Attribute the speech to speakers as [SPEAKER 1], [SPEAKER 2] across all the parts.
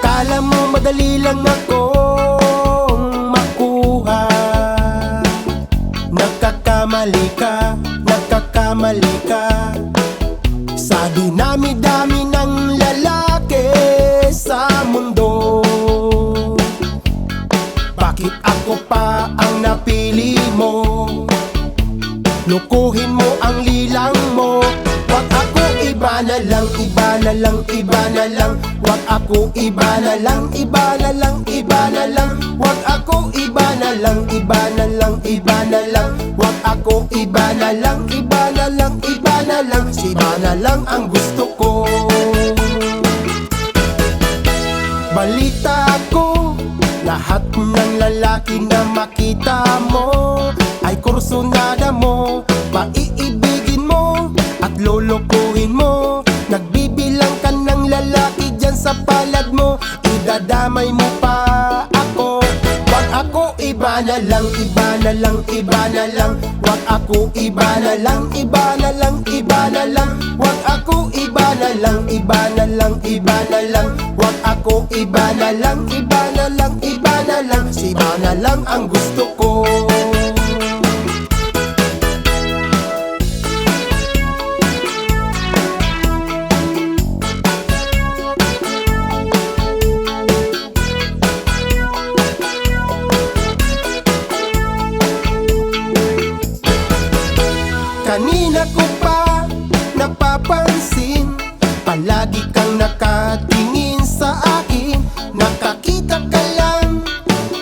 [SPEAKER 1] Akala mo madali lang akong makuha. Nagkakamali ka, nagkakamali ka. Sa dinami-dami ng lalaki sa mundo. Bakit ako pa ang napili mo? Lukuhin mo ang lilang mo. Wag ako iba na lang, iba na lang, iba na lang Wag ako iba na lang, iba na lang, iba na lang Wag ako iba na lang, iba na lang, iba na lang Wag ako iba na lang, iba na lang, iba na lang Si iba na lang ang gusto ko Balita ko Lahat ng lalaki na makita mo Ay kursunada mo Paiibigin sa palad mo Idadamay mo pa ako Wag ako iba na lang, iba na lang, iba na lang Wag ako iba na lang, iba na lang, iba na lang Wag ako iba na lang, iba na lang, iba na lang Wag ako iba na lang, iba na lang, iba na lang Si na lang ang gusto ko Kanina ko pa napapansin Palagi kang nakatingin sa akin. Nakakita ka lang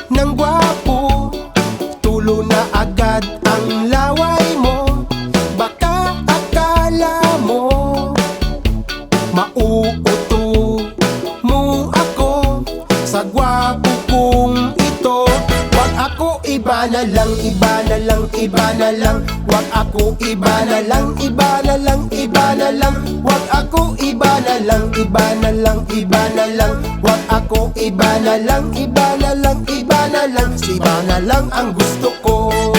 [SPEAKER 1] ng gwapo Tulo na agad ang laway mo. Baka akala mo Mauuto mo ako Sa gwapo kong ito. Wag ako iba na lang, iba lang, iba na lang Wag ako iba na lang, iba na lang, iba na lang Wag ako iba na lang, iba na lang, iba na lang Wag ako iba na lang, iba na lang, iba na lang Si iba na lang ang gusto ko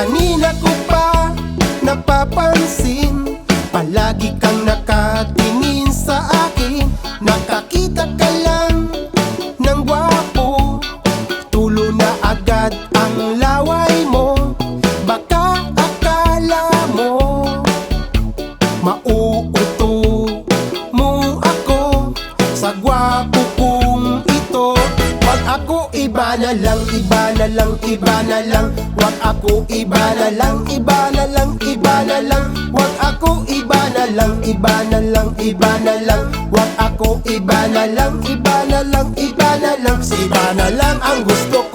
[SPEAKER 1] Kanina ko pa napapansin Palagi kang nakatingin sa akin. Nakakita ka lang iba na lang, iba na lang Wag ako iba na lang, iba na lang, iba na lang Wag ako iba na lang, iba na lang, iba na lang Wag ako iba na lang, iba na lang, iba na lang iba na lang ang gusto